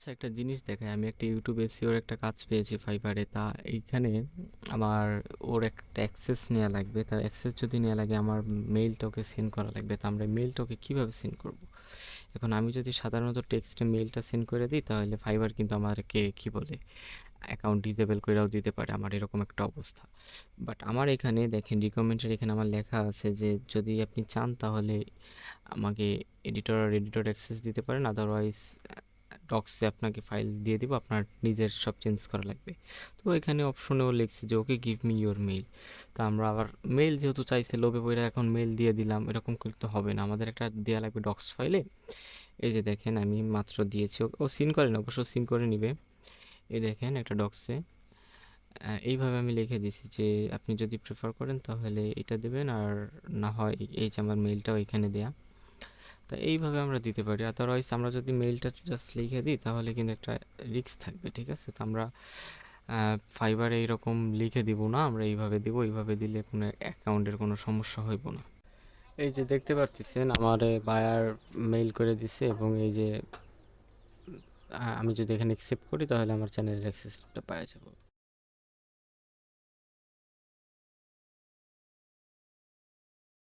আচ্ছা একটা জিনিস দেখায়। আমি একটা ইউটিউব এসিওর একটা কাজ পেয়েছি ফাইবারে তা এইখানে আমার ওর একটা অ্যাক্সেস নেওয়া লাগবে। তার অ্যাক্সেস যদি নেওয়া লাগে, আমার মেইলটা ওকে সেন্ড করা লাগবে। তা আমরা মেইলটা ওকে কীভাবে সেন্ড করব? এখন আমি যদি সাধারণত টেক্সটে মেইলটা সেন্ড করে দিই, তাহলে ফাইবার কিন্তু আমাকে কী বলে? অ্যাকাউন্ট ডিজেবল করেও দিতে পারে। আমার এরকম একটা অবস্থা। বাট আমার এখানে দেখেন রিকমেন্ডের এখানে আমার লেখা আছে যে, যদি আপনি চান তাহলে আমাকে এডিটর আর এডিটর অ্যাক্সেস দিতে পারেন। আদারওয়াইজ ডক্সে আপনাকে ফাইল দিয়ে দেবো, আপনার নিজের সব চেঞ্জ করা লাগবে। তো এখানে অপশনেও লিখছে যে, okay give me your mail তা আমরা আবার মেইল যেহেতু চাইছে, লোভে বইটা এখন মেইল দিয়ে দিলাম, এরকম করতে হবে না। আমাদের একটা দেওয়া লাগবে ডক্স ফাইলে এই যে দেখেন, আমি মাত্র দিয়েছি। ও সিন করেন অবশ্য সিন করে নিবে। এই দেখেন একটা ডক্সে এইভাবে আমি লিখে দিছি যে, আপনি যদি প্রেফার করেন তাহলে এটা দেবেন, আর না হয় এই যে আমার মেইলটাও এখানে দেয়া। তা এইভাবে আমরা দিতে পারি। আদারওয়াইজ আমরা যদি মেইলটা জাস্ট লিখে দিই, তাহলে কিন্তু একটা রিস্ক থাকবে, ঠিক আছে? তো আমরা ফাইবারে এইরকম লিখে দিব না, আমরা এইভাবে দিব, এইভাবে দিলে কোনো অ্যাকাউন্টের কোনো সমস্যা হইব না। এই যে দেখতে পারতেছেন, আমার বায়ার মেইল করে দিছে এবং এই যে আমি যদি এখানে অ্যাকসেপ্ট করি, তাহলে আমার চ্যানেলের অ্যাক্সেসটা পাওয়া যাবে।